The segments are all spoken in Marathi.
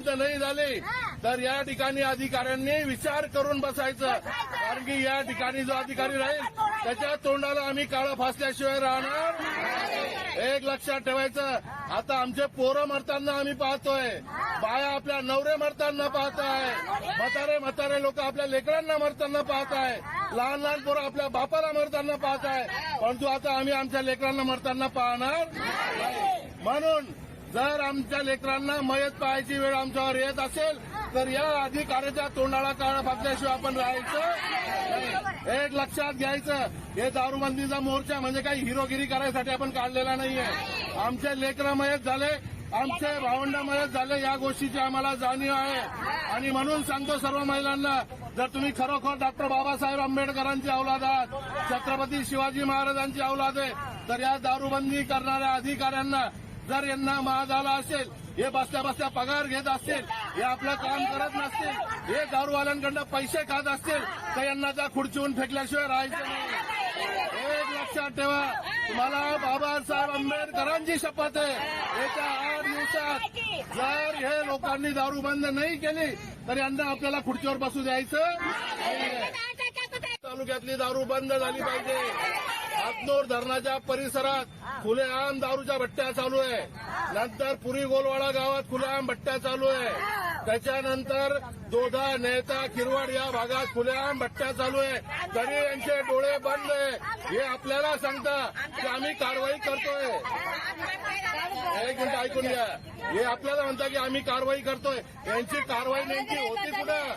नाही झाले तर या ठिकाणी अधिकाऱ्यांनी विचार करून बसायचं. कारण की या ठिकाणी जो अधिकारी राहील त्याच्या तोंडाला आम्ही काळं फासल्याशिवाय राहणार एक लक्षात ठेवायचं आता आमचे पोरं मरताना आम्ही पाहतोय. बाया आपल्या नवरे मरताना पाहत आहे म्हातारे म्हातारे लोक आपल्या लेकरांना मरताना पाहत आहे लहान लहान पोरं आपल्या बापाला मरताना पाहत आहे परंतु आता आम्ही आमच्या लेकरांना मरताना पाहणार म्हणून जर आमच्या लेकरांना मयत पाहायची वेळ आमच्यावर येत असेल तर या अधिकाऱ्याच्या तोंडाला काळा फाटल्याशिवाय आपण राहायचं एक लक्षात घ्यायचं हे दारूबंदीचा मोर्चा म्हणजे काही हिरोगिरी करायसाठी आपण काढलेला नाहीये. आमचे लेकरं मयत झाले आमचे भावंड मयत झाले या गोष्टीची आम्हाला जाणीव आहे. आणि म्हणून सांगतो सर्व महिलांना जर तुम्ही खरोखर डॉक्टर बाबासाहेब आंबेडकरांची अवलाद आहात छत्रपती शिवाजी महाराजांची अवलाद आहे तर या दारूबंदी करणाऱ्या अधिकाऱ्यांना जर यांना महाग आला असेल हे बसल्या बसल्या पगार घेत असतील हे आपलं काम करत नसतील हे दारूवाल्यांकडनं पैसे खात असतील तर यांना त्या खुर्चीहून फेकल्याशिवाय राहायचं नाही. एक लक्षात ठेवा तुम्हाला बाबासाहेब आंबेडकरांची शपथ आहे. येत्या आठ दिवसात जर हे लोकांनी दारू बंद नाही केली तर यांना आपल्याला खुर्चीवर बसू द्यायचं. तालुक्यातली दारू बंद झाली पाहिजे. हातनूर धरणाच्या परिसरात खुलेआम दारूच्या भट्ट्या चालू आहे. नंतर पुरी गोलवाडा गावात खुलेआम भट्ट्या चालू आहे. त्याच्यानंतर दोधा नेता किरवाड या भागात खुलेआम भट्ट्या चालू आहे. तरी यांचे डोळे बंद आहे. हे आपल्याला सांगता की आम्ही कारवाई करतोय. एक मिनिट ऐकून घ्या. हे आपल्याला म्हणता की आम्ही कारवाई करतोय. यांची कारवाई नेमकी होती कुठं?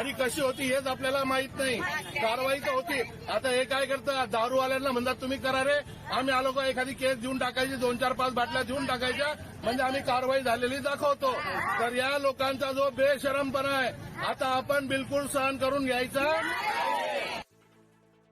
आणि कशी होती हेच आपल्याला माहीत नाही. कारवाई तर होती. आता हे काय करतात दारूवाल्यांना म्हणतात तुम्ही करा रे. आम्ही आलो का? एखादी केस देऊन टाकायची दोन चार पाच बाटल्या देऊन टाकायच्या. म्हणजे आम्ही कारवाई झालेली दाखवतो. तर या लोकांचा जो बेशरमपणा आहे आता आपण बिलकुल सहन करून घ्यायचा.